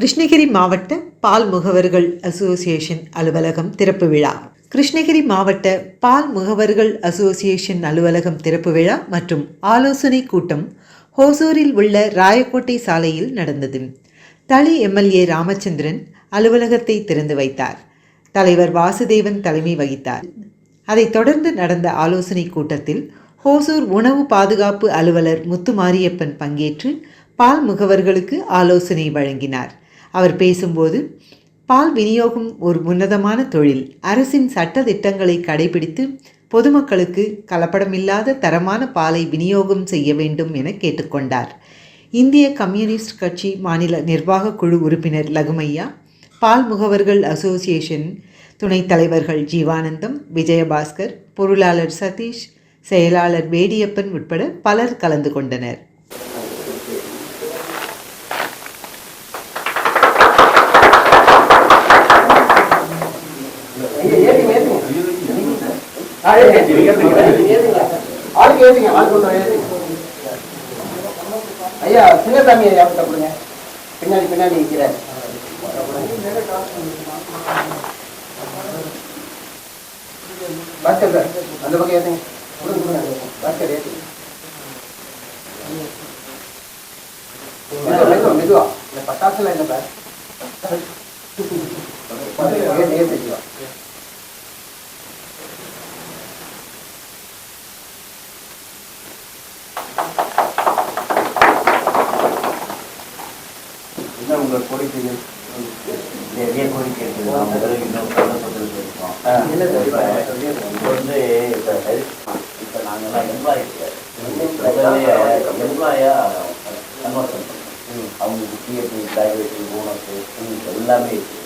கிருஷ்ணகிரி மாவட்ட பால் முகவர்கள் அசோசியேஷன் அலுவலகம் திறப்பு விழா. கிருஷ்ணகிரி மாவட்ட பால் முகவர்கள் அசோசியேஷன் அலுவலகம் திறப்பு விழா மற்றும் ஆலோசனை கூட்டம் ஹோசூரில் உள்ள ராயக்கோட்டை சாலையில் நடந்தது. தளி எம்எல்ஏ ராமச்சந்திரன் அலுவலகத்தை திறந்து வைத்தார். தலைவர் வாசுதேவன் தலைமை வகித்தார். அதைத் தொடர்ந்து நடந்த ஆலோசனை கூட்டத்தில் ஹோசூர் உணவு பாதுகாப்பு அலுவலர் முத்துமாரியப்பன் பங்கேற்று பால் முகவர்களுக்கு ஆலோசனை வழங்கினார். அவர் பேசும்போது பால் விநியோகம் ஒரு உன்னதமான தொழில். அரசின் சட்ட திட்டங்களை கடைபிடித்து பொதுமக்களுக்கு கலப்படமில்லாத தரமான பாலை விநியோகம் செய்ய வேண்டும் என கேட்டுக்கொண்டார். இந்திய கம்யூனிஸ்ட் கட்சி மாநில நிர்வாக குழு உறுப்பினர் லகுமையா பால் முகவர்கள் அசோசியேஷன் துணைத் தலைவர்கள் ஜீவானந்தம் விஜயபாஸ்கர் பொருளாளர் சதீஷ் செயலாளர் வேடியப்பன் உட்பட பலர் கலந்து கொண்டனர். ஆளுக்கு ஏத்துங்க ஆளுக்கு ஐயா சின்னசாமி ஐயா கொடுங்க பின்னாடி பின்னாடி நிற்கிறார் பாஸ்கர் சார் அந்த பக்கம் ஏத்துங்க கொடுங்க கொடுங்க பாஸ்கர் ஏத்துங்க மெதுவா மெதுவா இந்த பட்டாசுல என்ன பார் ஏத்து ஏத்து என்ன உங்க கோரிக்கைகள் நிறைய கோரிக்கை இருக்குது. நான் முதல்ல இன்னும் சொல்ல சொல்லிட்டு இருக்கோம் இப்ப வந்து இப்ப health- இப்ப நாங்கெல்லாம் எம்ப்ளாயி முதல்ல எம்ப்ளாயா கன்வர்ஷன் பண்ணோம். அவங்களுக்கு பிஎஃப் கிராஜுவேஷன் போனஸ் எல்லாமே இருக்கு.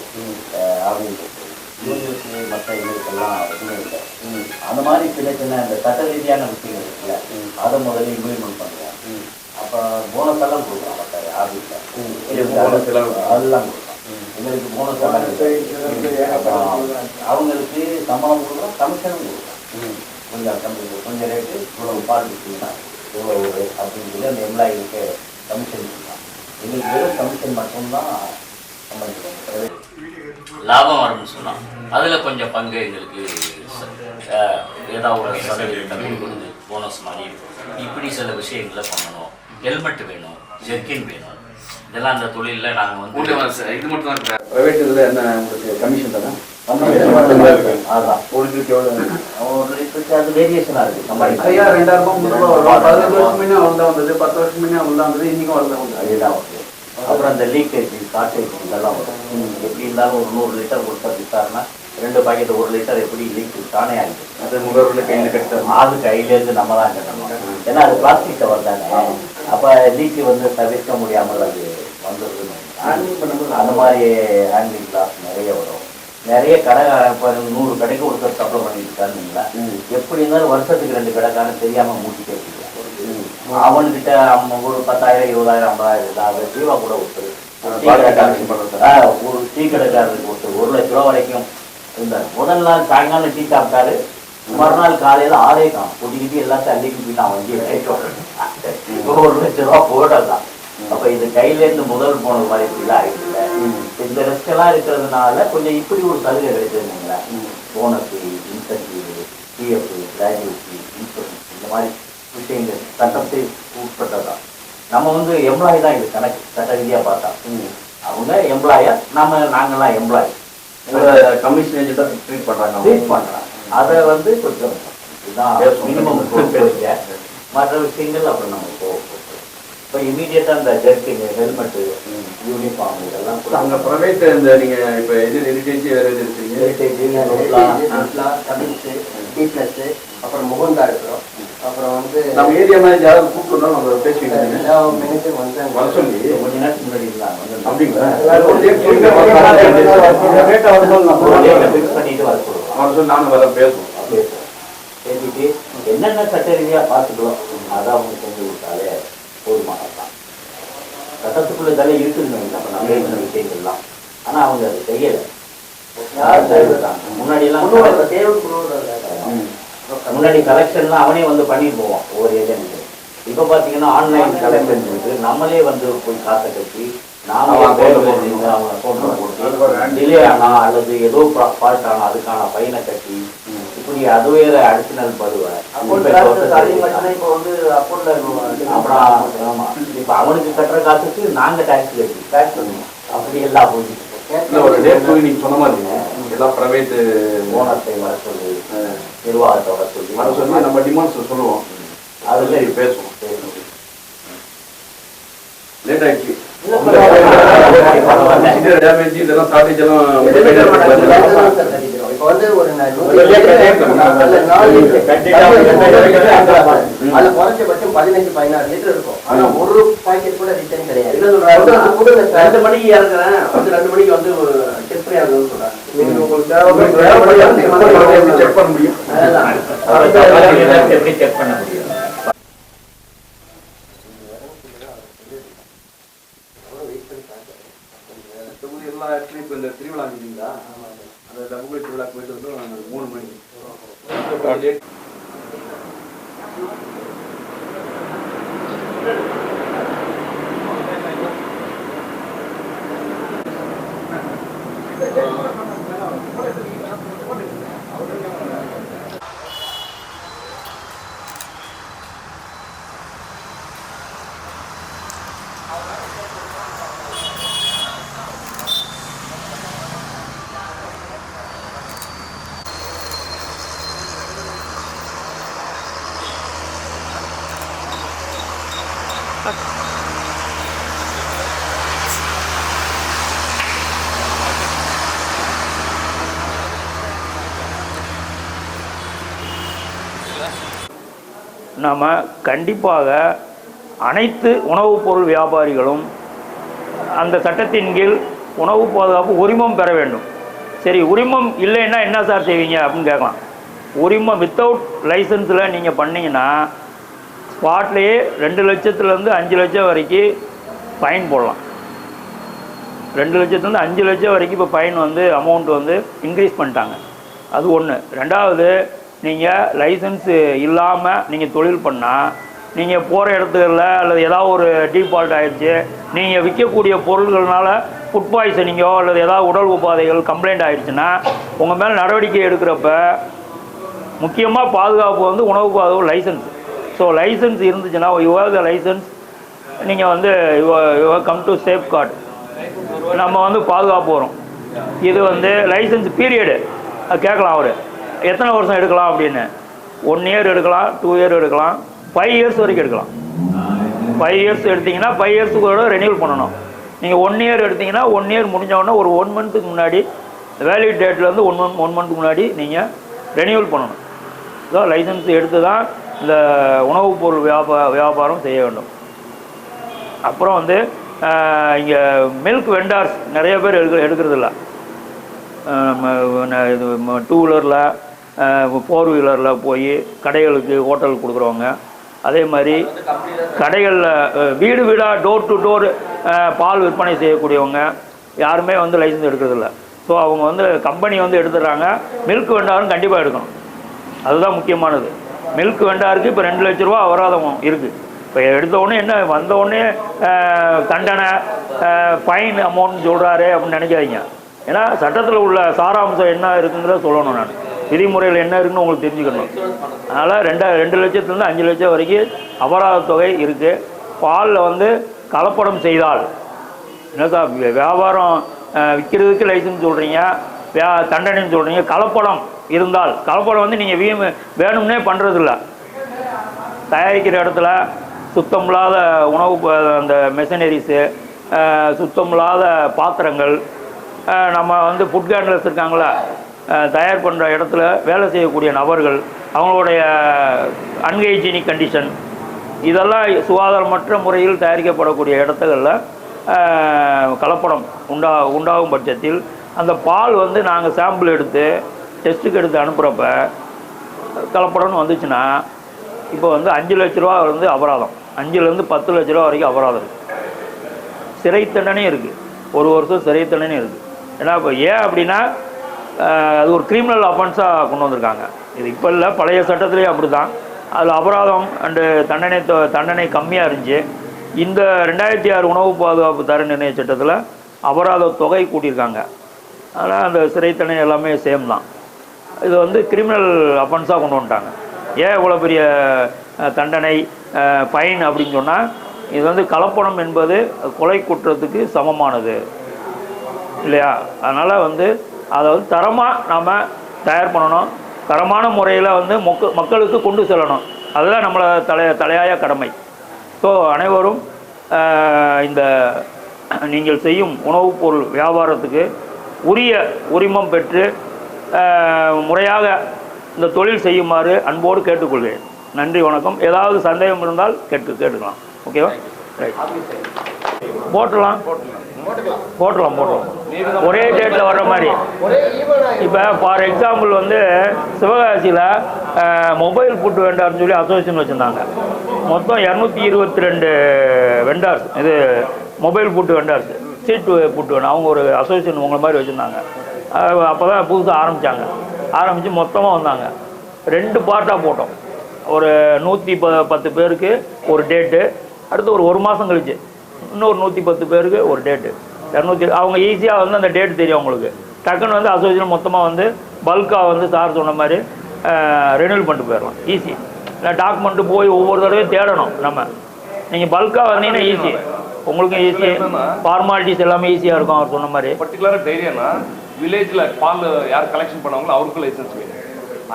அஹ் அவங்களுக்கு. இவங்களுக்கு மற்ற இவங்களுக்கெல்லாம் எதுவுமே இல்லை. அந்த மாதிரி சின்ன சின்ன அந்த சட்ட ரீதியான விஷயங்கள் இருக்குல்ல அதை முதல்ல இம்ப்ளிமெண்ட் பண்ணுவோம் அப்போ போனஸ் எல்லாம் கொடுக்குறோம் ஆஃபீஸில் bonus எல்லாம் எல்லாம் கொடுக்குறோம் எங்களுக்கு போனஸ் எல்லாம் அவங்களுக்கு சம்பளம் கொடுக்குறோம் கமிஷனும் கொடுக்குறோம் கொஞ்சம் கம்மி கொஞ்சம் ரேட்டு இவ்வளவு பால் விற்கணும்னா இவ்வளோ ஒரு அப்படின்னு சொல்லி அந்த எம்ப்ளாயிகளுக்கு கமிஷன் கொடுக்கலாம். எங்களுக்கு வெறும் கமிஷன் மட்டும்தான் சம்பளம் லாபம் வரும்னு சொன்னோம் அதில் கொஞ்சம் பங்கு எங்களுக்கு ஏதாவது ஒரு சதவீதம் கொடுத்து போனஸ் மாதிரி இப்படி சில விஷயங்களை பண்ணணும். ஹெல்மெட் வேணும் ஜெர்கின் வேணும். இதெல்லாம் அந்த தொழிலில் நாங்கள் வந்து இது மட்டும் தான் இருக்கு பிரைவேட் இதுல என்ன உங்களுக்கு கமிஷன் தானே அது வேரியேஷனாக இருக்குது நம்ம ஐயா ரெண்டாயிரம் பதினஞ்சு வருஷம் முன்னே அவ்வளோ வந்தது. பத்து வருஷம் முன்னே அவ்வளோ வந்தது. இன்னைக்கும் அவ்வளோ வந்தது. அதுதான் ஓகே அப்புறம் அந்த லீக்கேஜ் காட்டேஜ் இதெல்லாம் வரும். எப்படி இருந்தாலும் ஒரு நூறு லிட்டர் கொடுத்தா வித்தாருன்னா ரெண்டு பாக்கெட் ஒரு லிட்டர் எப்படி லீக் தானே ஆகிடுது அது முகவரில் கையில் கட்டணும் அது கையிலேருந்து நம்ம தான் கட்டணும் ஏன்னா அது பிளாஸ்டிக் கவர் தானே. அப்போ லீக்கு வந்து தவிர்க்க முடியாமல் அது வந்துடுதுன்னு அந்த மாதிரி ஹேண்டில் கிளாஸ் நிறைய வரும். நிறைய கடை இப்போ நூறு கடைக்கு ஒருத்தர் சப்ளை பண்ணிட்டு இருக்காருங்களா எப்படி இருந்தாலும் வருஷத்துக்கு ரெண்டு கடைக்காரன் தெரியாம மூட்டிட்டு வச்சுக்கலாம் அவன்கிட்ட ஒரு பத்தாயிரம் இருபதாயிரம் ஐம்பதாயிரம் இல்லாத ஜீவா கூட ஒருத்தர் ஒரு டீ கடைக்காரருக்கு ஒருத்தர் ஒரு லட்ச ரூபா வரைக்கும் இருந்தார். முதல் நாள் சாயங்காலம் டீ சாப்பிட்டாரு. மறுநாள் காலையில ஆளே காணும். கொட்டிக்கிட்டு எல்லாத்தையும் அள்ளிக்கு போயிட்டான் நான் வண்டி ஒரு லட்ச ரூபா போடலாம் அப்ப இது கையில இருந்து முதல் போன மாதிரி இப்படிலாம் ஆயிடுச்சு. இந்த ரிஸ்க் எல்லாம் இருக்கிறதுனால கொஞ்சம் இப்படி ஒரு சலுகை கிடைச்சிருந்தீங்களா bonus incentive PF gratuity insurance இந்த மாதிரி விஷயங்கள் சட்டத்தை உட்பட்டதான் நம்ம வந்து எம்ப்ளாயி தான் இது கணக்கு. சட்ட ரீதியா பார்த்தா. அவங்க எம்ப்ளாயர் நம்ம நாங்கெல்லாம் எம்ப்ளாயி கமிஷன் ஏஜென்ட்டாக ட்ரீட் பண்ணுறாங்க ட்ரீட் அதை வந்து கொஞ்சம் இதுதான் மினிமம் மற்ற விஷயங்கள் அப்புறம் நம்ம போக இப்போ இமீடியட்டாக அந்த ஜெர்கின் ஹெல்மெட்டு யூனிஃபார்ம் இதெல்லாம் கூட. அங்கே ப்ரைவேட் இந்த நீங்கள் இப்போ இது ஹெரிட்டேஜ் வேறு இது இருக்கீங்க அப்புறம் முகுந்தா இருக்கிறோம் அப்புறம் வந்து நம்ம ஏரியா மாதிரி யாராவது கூப்பிட்டுருந்தோம் நம்ம பேசிக்கிட்டு மேனேஜரும் வந்தாங்க வர சொல்லி. கொஞ்ச நேரத்துக்கு முன்னாடி அப்படிங்களா? பண்ணிட்டு வர சொல்லுவோம் சொல்லி நானும் வர பேசுவோம் பேசிட்டு என்னென்ன சட்ட ரீதியா பார்த்துக்கலாம் அதை அவங்க செஞ்சு விட்டாலே போதுமானதான் சட்டத்துக்குள்ள தலை இருக்குதுங்க நம்ம நம்ம எழுதின விஷயங்கள்லாம். ஆனா அவங்க அதை செய்யல. யார் செய்யறாங்க முன்னாடி எல்லாம் முன்னாடி கலெக்ஷன்லாம் அவனே வந்து பண்ணிட்டு போவான் ஒவ்வொரு ஏஜென்ட் இப்போ பார்த்தீங்கன்னா ஆன்லைன் கலெக்ஷன் இருக்கு. நம்மளே வந்து போய் காசை கட்டி டிலே ஆனா அல்லது ஏதோ ஃபால்ட் ஆனா அதுக்கான ஃபைனை கட்டி இப்படி அது வேற அடிஷனல் படுவேன் இப்போ வந்து அக்கௌண்ட்ல அப்புறம் ஆமா. இப்ப அவனுக்கு கட்டுற காசுக்கு நாங்க டாக்ஸ் கட்டி டாக்ஸ் பண்ணுவோம் அப்படி எல்லாம் போயிட்டு ஒரு டேட் நீங்க சொன்ன மாதிரி எல்லாம் பிரைவேட் ஓனத்தை வர சொல்லி. நிர்வாகத்தை வர சொல்லி வர சொல்லி நம்ம டிமாண்ட்ஸ் சொல்லுவோம். அதுல அதுல பேசுவோம். லேட் ஆயிடுச்சு. இது இதெல்லாம் ஷார்டேஜ் எல்லாம் இப்போ வந்து ஒரு அதுல குறைஞ்சபட்சம் பதினஞ்சு பதினாறு லிட்டர் இருக்கும். ஆனா ஒரு பாக்கெட் கூட ரிட்டர்ன் கிடையாது. ரெண்டு மணிக்கு இறங்குறேன் ரெண்டு மணிக்கு வந்து செக் பண்ணி இறங்குன்னு சொல்றாங்க உங்களுக்கு செக் பண்ண முடியும் எப்படி செக் பண்ண முடியும் இப்போ இந்த திருவிழா அந்த டபுள் திருவிழா போயிட்டு வந்து மூணு மணி நாம் கண்டிப்பாக அனைத்து உணவுப் பொருள் வியாபாரிகளும் அந்த சட்டத்தின் கீழ் உணவு பாதுகாப்பு உரிமம் பெற வேண்டும். சரி உரிமம் இல்லைன்னா என்ன சார் செய்வீங்க அப்படின்னு கேட்கலாம். உரிமம் வித்தவுட் லைசன்ஸில் நீங்கள் பண்ணிங்கன்னா ஸ்பாட்லேயே ரெண்டு லட்சத்துலேருந்து அஞ்சு லட்சம் வரைக்கும் ஃபைன் போடலாம். ரெண்டு லட்சத்துலேருந்து அஞ்சு லட்சம் வரைக்கும் இப்போ ஃபைன் வந்து அமௌண்ட் வந்து இன்க்ரீஸ் பண்ணிட்டாங்க. அது ஒன்று ரெண்டாவது நீங்கள் லைசன்ஸு இல்லாமல் நீங்கள் தொழில் பண்ணால் நீங்கள் போகிற இடத்துல அல்லது ஏதாவது ஒரு டீஃபால்ட் ஆகிடுச்சு நீங்கள் விற்கக்கூடிய பொருள்கள்னால ஃபுட் பாய்சனிங்கோ அல்லது ஏதாவது உடல் உபாதைகள் கம்ப்ளைண்ட் ஆகிடுச்சுன்னா உங்கள் மேலே நடவடிக்கை எடுக்கிறப்ப முக்கியமாக பாதுகாப்பு வந்து உணவு பாதுகாப்பு லைசன்ஸ் ஸோ லைசன்ஸ் இருந்துச்சுன்னா யூ த லைசன்ஸ் நீங்கள் வந்து you come to safe card நம்ம வந்து பாதுகாப்பு வரும். இது வந்து லைசன்ஸ் பீரியடு கேட்கலாம் அவர். எத்தனை வருஷம் எடுக்கலாம் அப்படின்னு? ஒன் இயர் எடுக்கலாம் டூ இயர் எடுக்கலாம் ஃபைவ் இயர்ஸ் வரைக்கும் எடுக்கலாம். ஃபைவ் இயர்ஸ் எடுத்தீங்கன்னா ஃபைவ் இயர்ஸுக்கு கூட ரெனியூல் பண்ணணும். நீங்கள் ஒன் இயர் எடுத்தீங்கன்னா ஒன் இயர் முடிஞ்ச உடனே ஒரு ஒன் மந்த்துக்கு முன்னாடி வேலிட் டேட்லேருந்து ஒன் மந்த் ஒன் மந்த்துக்கு முன்னாடி நீங்கள் ரெனியூல் பண்ணணும். ஸோ லைசன்ஸ் எடுத்து தான் இந்த உணவுப் பொருள் வியாபா வியாபாரம் செய்ய வேண்டும். அப்புறம் வந்து இங்கே மில்க் வெண்டார்ஸ் நிறைய பேர் எடுக்க எடுக்கிறதில்ல டூ வீலரில் ஃபோர் வீலரில் போய் கடைகளுக்கு ஹோட்டல் கொடுக்குறவங்க. அதே மாதிரி கடைகளில் வீடு வீடாக டோர் டு டோர் பால் விற்பனை செய்யக்கூடியவங்க யாருமே வந்து லைசன்ஸ் எடுக்கிறதில்ல. ஸோ அவங்க வந்து கம்பெனி வந்து எடுத்துடுறாங்க. மில்க் வெண்டாரும் கண்டிப்பாக எடுக்கணும். அதுதான் முக்கியமானது. மில்க் வெண்டாருக்கு இப்போ ரெண்டு லட்ச ரூபா அபராதம் இருக்குது இப்போ எடுத்த உடனே என்ன வந்த உடனே தண்டனை ஃபைன் அமௌண்ட் சொல்கிறாரு அப்படின்னு நினைக்காதீங்க. ஏன்னா சட்டத்தில் உள்ள சாராம்சம் என்ன இருக்குங்கிறத சொல்லணும் நான். விதிமுறையில் என்ன இருக்குன்னு உங்களுக்கு தெரிஞ்சுக்கணும். அதனால் ரெண்டு ரெண்டு லட்சத்துலேருந்து அஞ்சு லட்சம் வரைக்கும் அபராத தொகை இருக்குது பாலில் வந்து கலப்படம் செய்தால் என்ன சார் வியாபாரம் விற்கிறதுக்கு லைசன்ஸ் சொல்கிறீங்க வியா தண்டனைன்னு சொல்கிறீங்க கலப்படம் இருந்தால் கலப்படம் வந்து நீங்கள் வீ வேணும்னே பண்ணுறதில்ல தயாரிக்கிற இடத்துல சுத்தம் இல்லாத உணவு அந்த மெஷினரிஸு சுத்தம் இல்லாத பாத்திரங்கள் நம்ம வந்து ஃபுட் கேண்டர்ஸ் இருக்காங்களா? தயார் பண்ணுற இடத்துல வேலை செய்யக்கூடிய நபர்கள் அவங்களுடைய அன்ஹைஜீனிக் கண்டிஷன் இதெல்லாம் சுகாதாரமற்ற முறையில் தயாரிக்கப்படக்கூடிய இடத்துகளில் கலப்படம் உண்டா உண்டாகும் பட்சத்தில் அந்த பால் வந்து நாங்கள் சாம்பிள் எடுத்து டெஸ்ட்டுக்கு எடுத்து அனுப்புகிறப்ப கலப்படம்னு வந்துச்சுன்னா இப்போ வந்து அஞ்சு லட்ச ரூபா வந்து அபராதம். அஞ்சுலேருந்து பத்து லட்ச ரூபா வரைக்கும் அபராதம் இருக்குது சிறை தண்டனையும் இருக்குது ஒரு வருஷம் சிறை தண்டனையும் இருக்குது ஏன்னா இப்போ ஏன் அப்படின்னா அது ஒரு கிரிமினல் அஃபென்ஸாக கொண்டு வந்திருக்காங்க. இது இப்போ இல்லை பழைய சட்டத்திலேயே அப்படி தான் அதில் அபராதம் அண்டு தண்டனை தொ- தண்டனை கம்மியாக இருந்துச்சு. இந்த ரெண்டாயிரத்தி ஆறு உணவு பாதுகாப்பு தர நிர்ணய சட்டத்தில் அபராத தொகை கூட்டியிருக்காங்க. அதனால் அந்த சிறைத்தனை எல்லாமே சேம் தான். இது வந்து கிரிமினல் அஃபென்ஸாக கொண்டு வந்துட்டாங்க. ஏன் இவ்வளோ பெரிய தண்டனை ஃபைன் அப்படின்னு சொன்னால் இது வந்து கலப்படம் என்பது கொலை குற்றத்துக்கு சமமானது. இல்லையா? அதனால் வந்து அதை வந்து தரமாக நாம் தயார் பண்ணணும். தரமான முறையில் வந்து மொக்க மக்களுக்கு கொண்டு செல்லணும். அதுதான் நம்மளை தலை தலையாய கடமை. ஸோ அனைவரும் இந்த நீங்கள் செய்யும் உணவுப் பொருள் வியாபாரத்துக்கு உரிய உரிமம் பெற்று முறையாக இந்த தொழில் செய்யுமாறு அன்போடு கேட்டுக்கொள்கிறேன். நன்றி வணக்கம். ஏதாவது சந்தேகம் இருந்தால் கேட்டு கேட்டுக்கலாம். ஓகேவா? ரைட் போட்டலாம் போட்டலாம் போட்டுடலாம். ஒரே டேட்டில் வர்ற மாதிரி. இப்போ ஃபார் எக்ஸாம்பிள் வந்து சிவகாசியில் மொபைல் ஃபுட் வெண்டார்னு சொல்லி அசோசியேஷன் வச்சுருந்தாங்க. மொத்தம் இரநூத்தி இருபத்தி ரெண்டு வெண்டார்ஸ் இது mobile food vendors street food வேணும் அவங்க ஒரு அசோசியேஷன் உங்களை மாதிரி வச்சுருந்தாங்க. அப்போ தான் புதுசாக ஆரம்பித்தாங்க ஆரம்பித்து மொத்தமாக வந்தாங்க. ரெண்டு பார்ட்டாக போட்டோம். ஒரு நூற்றி ப பத்து பேருக்கு ஒரு டேட்டு அடுத்து ஒரு ஒரு மாதம் கழிச்சு. இன்னொரு நூற்றி பத்து பேருக்கு ஒரு டேட்டு இரநூத்தி அவங்க ஈஸியாக வந்து அந்த டேட் தெரியும் அவங்களுக்கு. டக்குன்னு வந்து அசோசியேஷன் மொத்தமாக வந்து பல்காக வந்து சார் சொன்ன மாதிரி ரெனியூல் பண்ணிட்டு போயிடலாம். ஈஸி இல்லை டாக்குமெண்ட்டு போய் ஒவ்வொரு தடவையும் தேடணும் நம்ம. நீங்கள் பல்காக வந்தீங்கன்னா ஈஸி உங்களுக்கும் ஈஸி ஃபார்மாலிட்டிஸ் எல்லாமே ஈஸியாக இருக்கும் அவர் சொன்ன மாதிரி. பர்டிகுலராக டைரியானா வில்லேஜில் பால் யார் கலெக்ஷன் பண்ணாங்களோ அவருக்கும் லைசன்ஸ் வேணும்.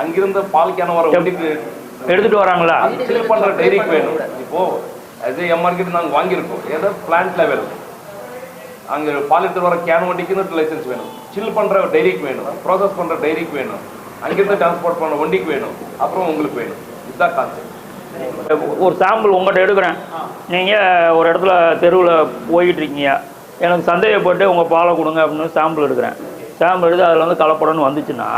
அங்கிருந்த பால் கேன வர எடுத்துகிட்டு வராங்களா? பண்ணுற டைரிக்கு வேணும். இப்போ அது எம்ஆர்கிட்ட நாங்கள் வாங்கியிருக்கோம். ஏதோ பிளான்ட் லெவல் அங்கே பால் எடுத்து வர கேன் வண்டிக்குன்னு லைசன்ஸ் வேணும். சில் பண்ணுற டைரிக்கு வேணும். ப்ராசஸ் பண்ணுற டைரிக்கு வேணும். அங்கிருந்து டிரான்ஸ்போர்ட் பண்ண வண்டிக்கு வேணும். அப்புறம் உங்களுக்கு வேணும். இதுதான் கான்செப்ட் ஒரு சாம்பிள் உங்கள்கிட்ட எடுக்கிறேன். நீங்கள் ஒரு இடத்துல தெருவில் போயிட்டு இருக்கீங்க. எனக்கு சந்தேகப்பட்டு உங்கள் பாலை கொடுங்க அப்படின்னு சாம்பிள் எடுக்கிறேன். சாம்பிள் எடுத்து அதில் வந்து கலப்படம்னு வந்துச்சுன்னா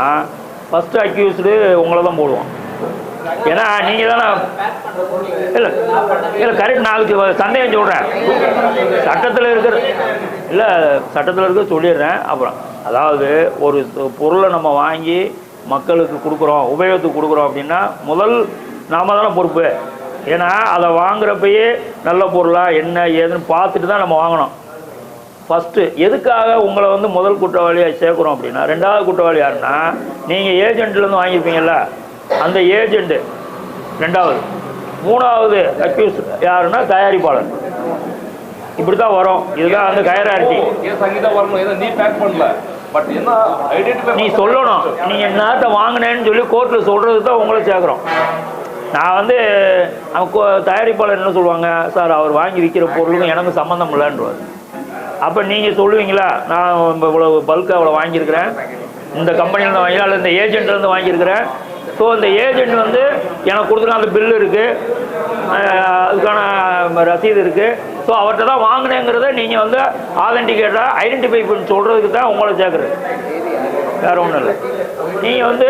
ஃபஸ்ட்டு அக்யூஸ்டு உங்களை தான் போடுவோம் ஏன்னா நீங்கள் தானே இல்லை இல்லை கரெக்ட் நாளைக்கு சந்தேகம் சொல்கிறேன் சட்டத்தில் இருக்கிற இல்லை சட்டத்தில் இருக்க சொல்லிடுறேன். அப்புறம் அதாவது ஒரு பொருளை நம்ம வாங்கி மக்களுக்கு கொடுக்குறோம் உபயோகத்துக்கு கொடுக்குறோம் அப்படின்னா முதல் நாம தானே பொறுப்பு. ஏன்னா அதை வாங்குறப்பயே நல்ல பொருளாக என்ன ஏதுன்னு பார்த்துட்டு தான் நம்ம வாங்கணும். ஃபஸ்ட்டு எதுக்காக உங்களை வந்து முதல் குற்றவாளியாக சேர்க்குறோம் அப்படின்னா ரெண்டாவது குற்றவாளி யாருன்னா நீங்கள் ஏஜென்ட்லேருந்து வாங்கியிருப்பீங்கள்ல அந்த ஏஜெண்ட்டு ரெண்டாவது. மூணாவது அக்யூஸ் யாருன்னா தயாரிப்பாளர். இப்படி தான் வரும். இதுதான் வரணும். ஏதோ நீ நீ சொல்லணும். நீங்கள் என்னத்தை வாங்கினேன்னு சொல்லி கோர்ட்டில் சொல்கிறது தான் உங்களை சேர்க்குறோம். நான் வந்து அவன் தயாரிப்பாளர் என்ன சொல்லுவாங்க? சார் அவர் வாங்கி விற்கிற பொருளுக்கும் எனக்கு சம்மந்தம் இல்லைன்றவார். அப்போ நீங்கள் சொல்லுவீங்களா? நான் இவ்வளோ பல்காக அவ்வளோ வாங்கியிருக்கிறேன். இந்த கம்பெனிலேருந்து வாங்கி அல்லது இந்த ஏஜென்ட்லேருந்து வாங்கியிருக்கிறேன். ஸோ இந்த ஏஜென்ட் வந்து எனக்கு கொடுத்துருக்க அந்த பில்லு இருக்குது அதுக்கான ரசீது இருக்குது ஸோ அவர்கிட்ட தான் வாங்கினேங்கிறத நீங்கள் வந்து ஆதென்டிகேட்டாக ஐடென்டிஃபை பண்ணி சொல்கிறதுக்கு தான் உங்களை சேர்க்குறது வேறு ஒன்றும் இல்லை. நீங்கள் வந்து